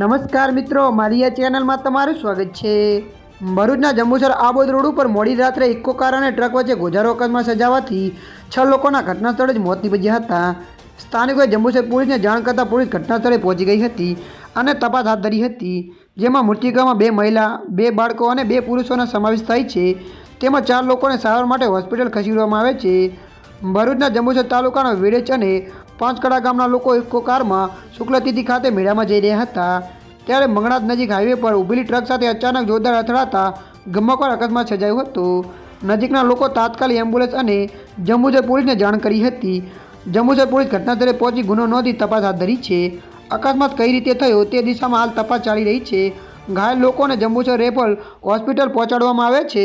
નમસ્કાર મિત્રો, મારી આ ચેનલમાં તમારું સ્વાગત છે. ભરૂચના જંબુસર આબોદ રોડ ઉપર મોડી રાત્રે ઇકો કાર અને ટ્રક વચ્ચે ગોજારો અકસ્માત સર્જાવાથી છ લોકોના ઘટના સ્થળે જ મોત નીપજ્યા હતા. સ્થાનિકોએ જંબુસર પોલીસને જાણ કરતાં પોલીસ ઘટના સ્થળે પહોંચી ગઈ હતી અને તપાસ હાથ ધરી હતી. જેમાં મૃતિકામાં બે મહિલા, બે બાળકો અને બે પુરુષોનો સમાવેશ થાય છે. તેમાં ચાર લોકોને સારવાર માટે હોસ્પિટલ ખસેડવામાં આવે છે. ભરૂચના જંબુસર તાલુકાના વેડેચ અને પાંચકડા ગામના લોકો ઇકો કારમાં શુક્લતિથિ ખાતે મેળામાં જઈ રહ્યા હતા. ત્યારે મંગળાત નજીક હાઈવે પર ઊભેલી ટ્રક સાથે અચાનક જોરદાર અથડાતા ગમકવાર અકસ્માત સર્જાયું હતો. નજીકના લોકો તાત્કાલિક એમ્બ્યુલન્સ અને જંબુસર પોલીસને જાણ કરી હતી. જંબુસર પોલીસ ઘટનાસ્થળે પહોંચી ગુનો નોંધી તપાસ હાથ ધરી છે. અકસ્માત કઈ રીતે થયો તે દિશામાં હાલ તપાસ ચાલી રહી છે. ઘાયલ લોકોને જંબુસર રેફર હોસ્પિટલ પહોંચાડવામાં આવે છે.